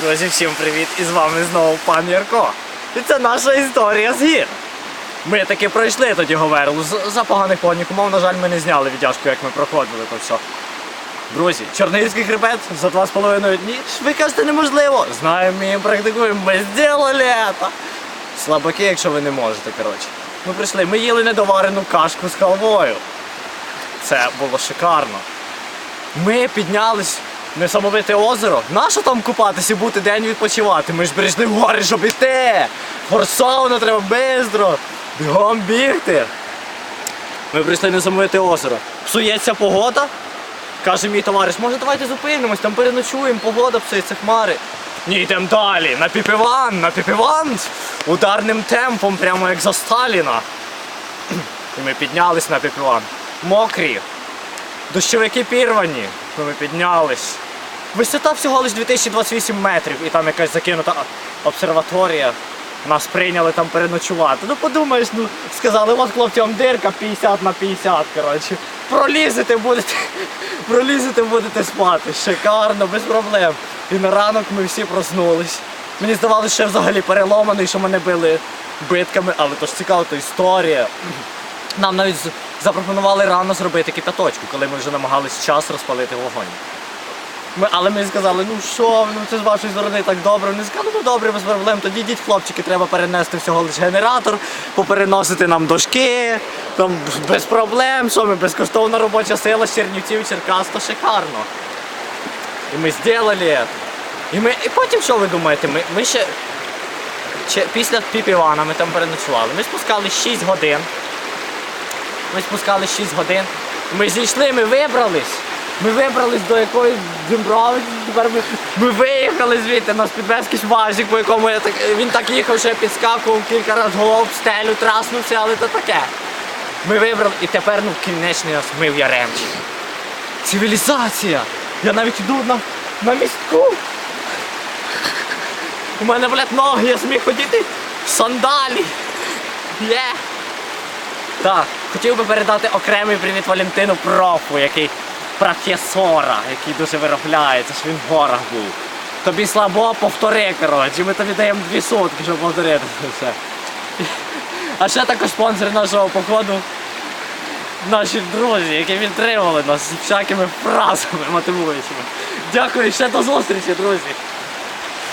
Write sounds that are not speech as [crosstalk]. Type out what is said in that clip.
Друзі, всім привіт! І з вами знову пан Ярко. І це наша історія з гір. Ми таки пройшли тоді Говерлу. За поганих погодних умов, на жаль, ми не зняли відтяжку, як ми проходили то все. Друзі, Чорногірський хребет за два з половиною дні. Ви кажете, неможливо. Знаємо, ми їм практикуємо, ми зробили це. Слабаки, якщо ви не можете, коротше. Ми прийшли, ми їли недоварену кашку з халвою. Це було шикарно. Ми піднялись несамовите озеро. Нащо там купатися, бути день відпочивати? Ми ж прийшли в гори, щоб іти. Форсовано треба бистро. Бігом бігти. Ми прийшли несамовите озеро. Псується погода. Каже мій товариш, може давайте зупинимось, там переночуємо, погода псується хмари. Ні, йдемо далі, на піпіван, на піпіван, ударним темпом, прямо як за Сталіна. І ми піднялись на піпіван. Мокрі, Дощовики пірвані, ми піднялись. Висота всього лиш 2028 метрів, і там якась закинута обсерваторія. Нас прийняли там переночувати. Ну подумаєш, ну сказали, от хлопці, вам дирка 50 на 50, коротше. Пролізете будете, [laughs] пролізете будете спати. Шикарно, без проблем. І на ранок ми всі проснулись. Мені здавалося, що я взагалі переломаний, що мене били битками, але то ж цікава то історія. Нам навіть запропонували рано зробити кипяточку, коли ми вже намагались час розпалити вогонь. Ми, але ми сказали, ну що, ну це з вашої сторони так добре. Вони сказали, ну добре, без проблем. Тоді йдіть, хлопчики, треба перенести всього лише генератор, попереносити нам дошки, там без проблем, що ми безкоштовна робоча сила з Чернівців, Черкас, то шикарно. І ми зробили. І ми. І потім що ви думаєте? Ми, ми ще. Чи, після Піпівана ми там переночували. Ми спускали 6 годин. Ми спускали 6 годин. Ми зійшли, ми вибрались. Ми вибрались до якоїсь Дімбровичі. Тепер ми, ми виїхали звідти, нас підвез вазик, по якому я так, він так їхав, що я підскакував кілька разів голову в стелю, траснувся, але то таке. Ми вибрали і тепер ну кінечний нас ми в Яремчі. Цивілізація! Я навіть йду на, на містку. У мене, блядь, ноги, я зміг ходити в сандалі. Є! Так, хотів би передати окремий привіт Валентину профу, який професора, який дуже виробляється, що він в був. Тобі слабо, повтори, коротше, ми тобі даємо дві сутки, щоб повторити це все. А ще також спонсор нашого походу, наші друзі, які підтримували нас всякими фразами мотивуючими. Дякую, ще до зустрічі, друзі!